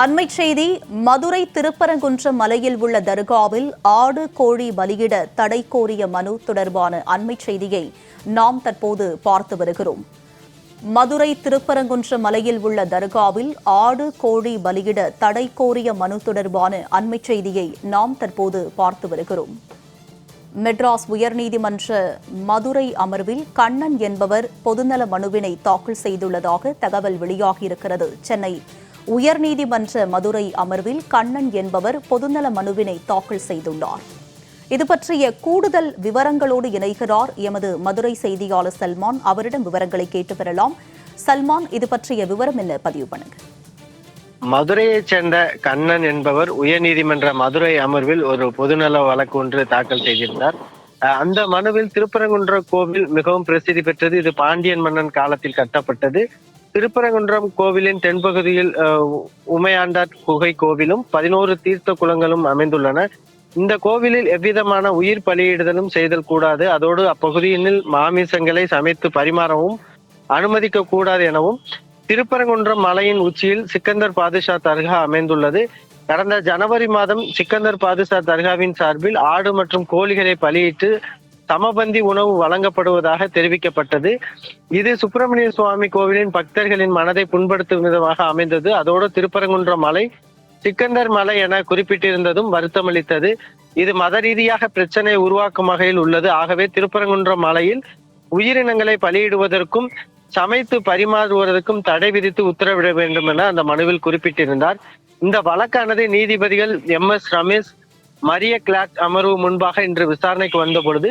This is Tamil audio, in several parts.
அண்மை செய்தி மதுரை திருப்பரங்குன்றம் மலையில் உள்ள தர்காவில் ஆடு கோழி பலியிட தடை கோரிய மனு தொடர்பான அண்மை செய்தியை நாம் தற்போது பார்த்து வருகிறோம். மதுரை திருப்பரங்குன்றம் மலையில் உள்ள தர்காவில் ஆடு கோழி பலியிட தடை கோரிய மனு தொடர்பான அண்மை செய்தியை நாம் தற்போது பார்த்து வருகிறோம். மெட்ராஸ் உயர்நீதிமன்ற மதுரை அமர்வில் கண்ணன் என்பவர் பொதுநல மனுவினை தாக்கல் செய்துள்ளதாக தகவல் வெளியாகியிருக்கிறது. சென்னை உயர்நீதிமன்ற மதுரை அமர்வில் கண்ணன் என்பவர் பொதுநல மனுவினை தாக்கல் செய்துள்ளார். இது பற்றிய கூடுதல் விவரங்களோடு இணைகிறார் எமது மதுரை செய்தியாளர் சல்மான். அவரிடம் விவரங்களை கேட்டு பெறலாம். சல்மான் இது பற்றிய விவரம் என்ன? பதிவு பண்ணுங்க. மதுரையைச் சேர்ந்த கண்ணன் என்பவர் உயர்நீதிமன்ற மதுரை அமர்வில் ஒரு பொதுநல வழக்கு ஒன்று தாக்கல் செய்திருந்தார். அஹ் அந்த மனுவில் திருப்பரங்குன்ற கோவில் மிகவும் பிரசித்தி பெற்றது. இது பாண்டியன் மன்னன் காலத்தில் கட்டப்பட்டது. திருப்பரங்குன்றம் கோவிலின் தென்பகுதியில் உமையாண்டார் குகை கோவிலும் பதினோரு தீர்த்த குளங்களும் அமைந்துள்ளன. இந்த கோவிலில் எவ்விதமான உயிர் பலியிடுதலும் செய்தல் கூடாது. அதோடு அப்பகுதியினில் மாமிசங்களை சமைத்து பரிமாறவும் அனுமதிக்க கூடாது எனவும் திருப்பரங்குன்றம் மலையின் உச்சியில் சிக்கந்தர் பாதுஷா தர்கா அமைந்துள்ளது. கடந்த ஜனவரி மாதம் சிக்கந்தர் பாதுஷா தர்காவின் சார்பில் ஆடு மற்றும் கோழிகளை பலியிட்டு சமபந்தி உணவு வழங்கப்படுவதாக தெரிவிக்கப்பட்டது. இது சுப்பிரமணிய சுவாமி கோவிலின் பக்தர்களின் மனதை புண்படுத்தும் விதமாக அமைந்தது. அதோடு திருப்பரங்குன்ற மலை சிக்கந்தர் மலை என குறிப்பிட்டிருந்ததும் வருத்தமளித்தது. இது மத ரீதியாக பிரச்சனை உருவாக்கும் வகையில் உள்ளது. ஆகவே திருப்பரங்குன்றம் மலையில் உயிரினங்களை பலியிடுவதற்கும் சமைத்து பரிமாறுவதற்கும் தடை விதித்து உத்தரவிட வேண்டும் என அந்த மனுவில் குறிப்பிட்டிருந்தார். இந்த வழக்கானது நீதிபதிகள் M S Ramesh Maria clock அமர்வு முன்பாக இன்று விசாரணைக்கு வந்த பொழுது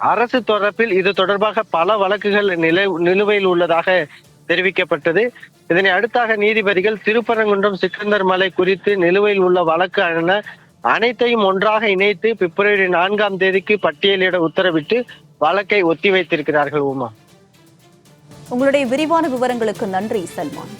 அரசு தரப்பில் இது தொடர்பாக பல வழக்குகள் நிலை நிலுவையில் உள்ளதாக தெரிவிக்கப்பட்டது. இதனை அடுத்தாக நீதிபதிகள் திருப்பரங்குன்றம் சிக்கந்தர் மலை குறித்து நிலுவையில் உள்ள வழக்கு அனைத்தையும் ஒன்றாக இணைத்து பிப்ரவரி நான்காம் தேதிக்கு பட்டியலிட உத்தரவிட்டு வழக்கை ஒத்திவைத்திருக்கிறார்கள் உமா. உங்களுடைய விரிவான விவரங்களுக்கு நன்றி சல்மான்.